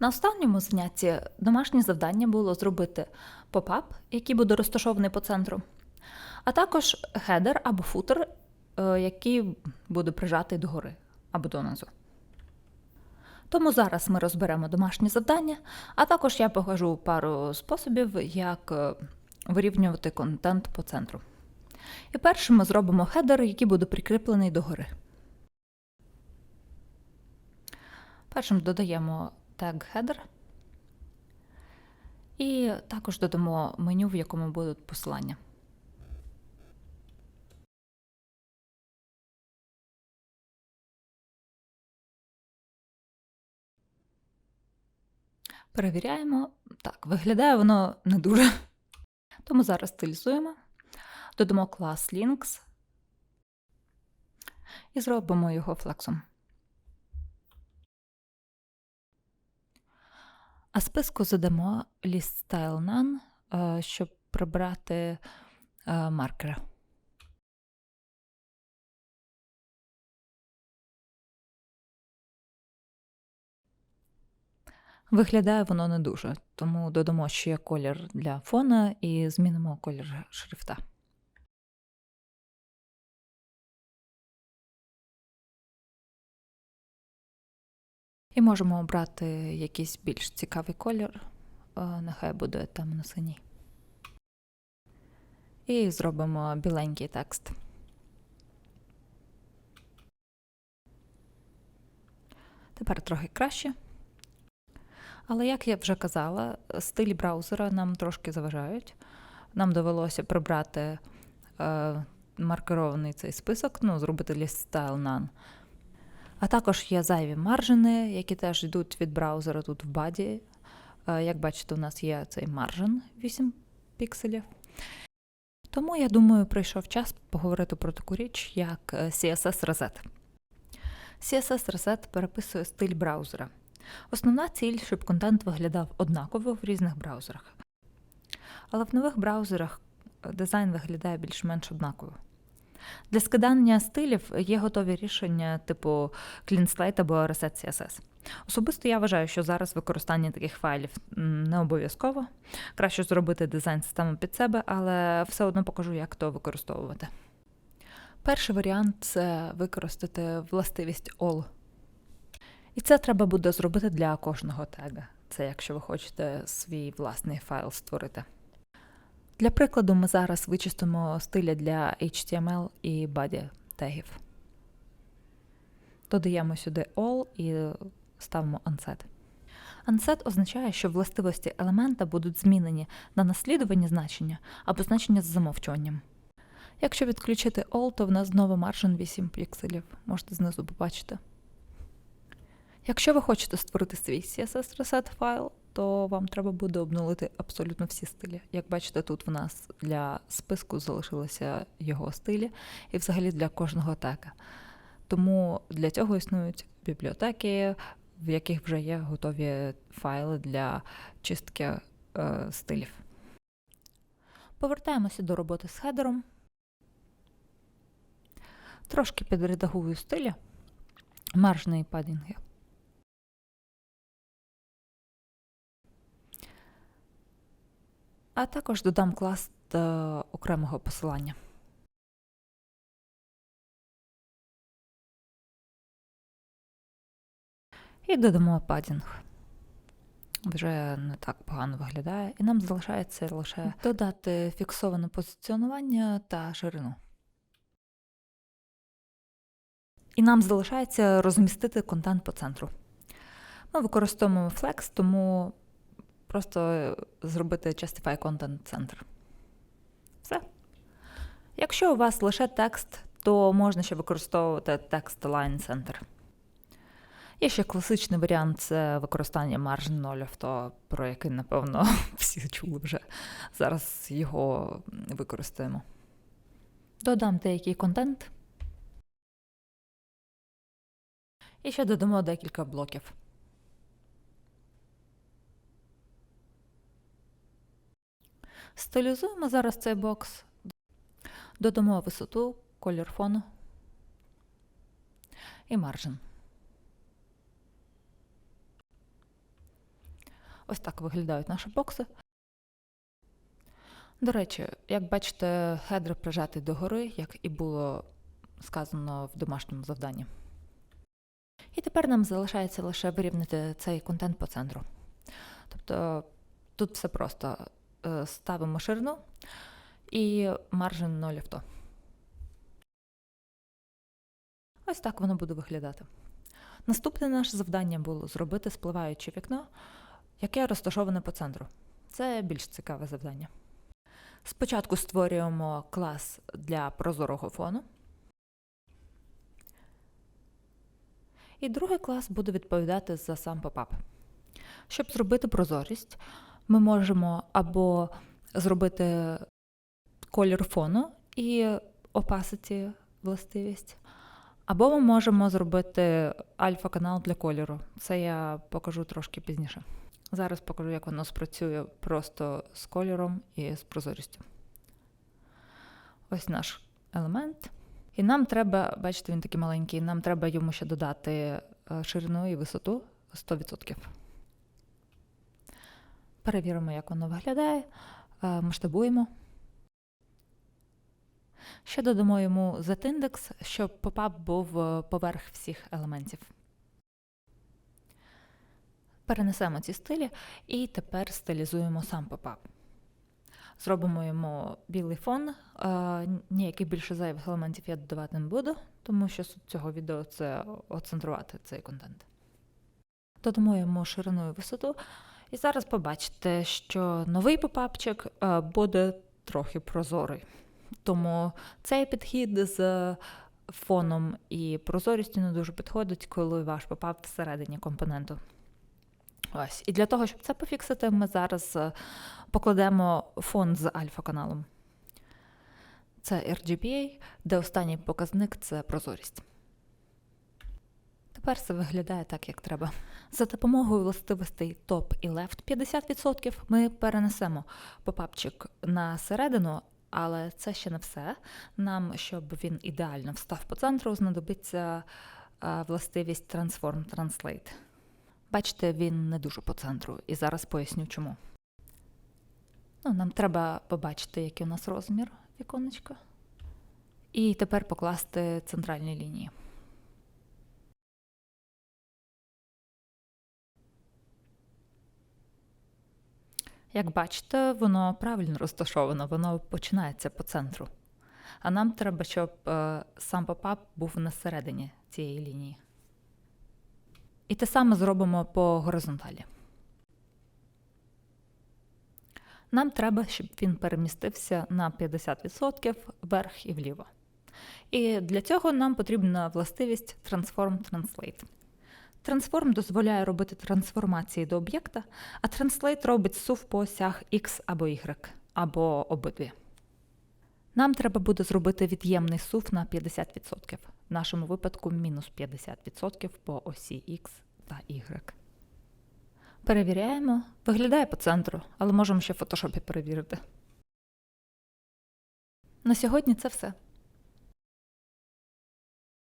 На останньому занятті домашнє завдання було зробити попап, який буде розташований по центру, а також хедер або футер, е, який буде прижатий догори або донизу. Тому зараз ми розберемо домашнє завдання, а також я покажу пару способів, як е, вирівнювати контент по центру. І першим ми зробимо хедер, який буде прикріплений догори. Першим додаємо тег header і також додамо меню, в якому будуть посилання. Перевіряємо. Так, виглядає воно не дуже. Тому зараз стилізуємо, додамо клас Links і зробимо його флексом. А списку задамо list style none, е, щоб прибрати е, маркери. Виглядає воно не дуже, тому додамо ще колір для фона і змінимо колір шрифта. І можемо обрати якийсь більш цікавий колір, е, нехай буде темно-синій. І зробимо біленький текст. Тепер трохи краще. Але, як я вже казала, стилі браузера нам трошки заважають. Нам довелося прибрати е, маркерований цей список, ну, зробити list style none. А також є зайві маржини, які теж йдуть від браузера тут в баді. Е, Як бачите, у нас є цей маржин 8 пікселів. Тому, я думаю, прийшов час поговорити про таку річ, як е, CSS Reset. CSS Reset переписує стиль браузера. Основна ціль, щоб контент виглядав однаково в різних браузерах. Але в нових браузерах е, дизайн виглядає більш-менш однаково. Для скидання стилів є готові рішення типу Clean Slate або Reset CSS. Особисто я вважаю, що зараз використання таких файлів не обов'язково. Краще зробити дизайн систему під себе, але все одно покажу, як то використовувати. Перший варіант це використати властивість all. І це треба буде зробити для кожного тега. Це якщо ви хочете свій власний файл створити. Для прикладу, ми зараз вичистимо стиля для HTML і body тегів. Додаємо сюди all і ставимо unset. Unset означає, що властивості елемента будуть змінені на наслідувані значення або значення з замовчуванням. Якщо відключити all, то в нас знову маржин 8 пікселів. Можете знизу побачити. Якщо ви хочете створити свій CSS Reset файл, то вам треба буде обнулити абсолютно всі стилі. Як бачите, тут в нас для списку залишилися його стилі, і взагалі для кожного тега. Тому для цього існують бібліотеки, в яких вже є готові файли для чистки е, стилів. Повертаємося до роботи з хедером. Трошки підредагую стилі, маржні падінги. А також додам клас до окремого посилання. І додамо падінг. Вже не так погано виглядає, і нам залишається лише додати фіксоване позиціонування та ширину. І нам залишається розмістити контент по центру. Ми використовуємо Flex, тому просто зробити Justify Content Center. Все. Якщо у вас лише текст, то можна ще використовувати Text Align Center. Є ще класичний варіант це використання margin нолів, то про який, напевно, всі чули вже. Зараз його використаємо. Додам деякий контент. І ще додамо декілька блоків. Стилізуємо зараз цей бокс, додамо висоту, колір фону і маржин. Ось так виглядають наші бокси. До речі, як бачите, хедр прижатий догори, як і було сказано в домашньому завданні. І тепер нам залишається лише вирівняти цей контент по центру. Тобто тут все просто ставимо ширину і маржин 0 авто. Ось так воно буде виглядати. Наступне наше завдання було зробити спливаюче вікно, яке розташоване по центру. Це більш цікаве завдання. Спочатку створюємо клас для прозорого фону. І другий клас буде відповідати за сам попап. Щоб зробити прозорість, ми можемо або зробити колір фону і opacity властивість, або ми можемо зробити альфа-канал для кольору. Це я покажу трошки пізніше. Зараз покажу, як воно спрацює просто з кольором і з прозорістю. Ось наш елемент. І нам треба, бачите, він такий маленький, нам треба йому ще додати е, ширину і висоту 100%. Перевіримо, як воно виглядає, е, масштабуємо. Ще додамо йому z-індекс, щоб попап був е, поверх всіх елементів. Перенесемо ці стилі і тепер стилізуємо сам попап. Зробимо йому білий фон. Е, Ніяких більше зайвих елементів я додавати не буду, тому що суть цього відео це оцентрувати цей контент. Додамо йому ширину і висоту. І зараз побачите, що новий попапчик е, буде трохи прозорий. Тому цей підхід з фоном і прозорістю не дуже підходить, коли ваш попап всередині компоненту. Ось. І для того, щоб це пофіксити, ми зараз е, покладемо фон з альфа-каналом. Це RGBA, де останній показник це прозорість. Тепер все виглядає так, як треба. За допомогою властивостей Top і Left 50% ми перенесемо попапчик на середину, але це ще не все. Нам, щоб він ідеально встав по центру, знадобиться властивість Transform Translate. Бачите, він не дуже по центру, і зараз поясню чому. Ну, Нам треба побачити, який у нас розмір віконечка. І тепер покласти центральні лінії. Як бачите, воно правильно розташовано, воно починається по центру. А нам треба, щоб е, сам попап був на середині цієї лінії. І те саме зробимо по горизонталі. Нам треба, щоб він перемістився на 50% вверх і вліво. І для цього нам потрібна властивість Transform Translate. Трансформ дозволяє робити трансформації до об'єкта, а Translate робить сув по осях X або Y, або обидві. Нам треба буде зробити від'ємний сув на 50%, в нашому випадку мінус 50% по осі X та Y. Перевіряємо. Виглядає по центру, але можемо ще в фотошопі перевірити. На сьогодні це все.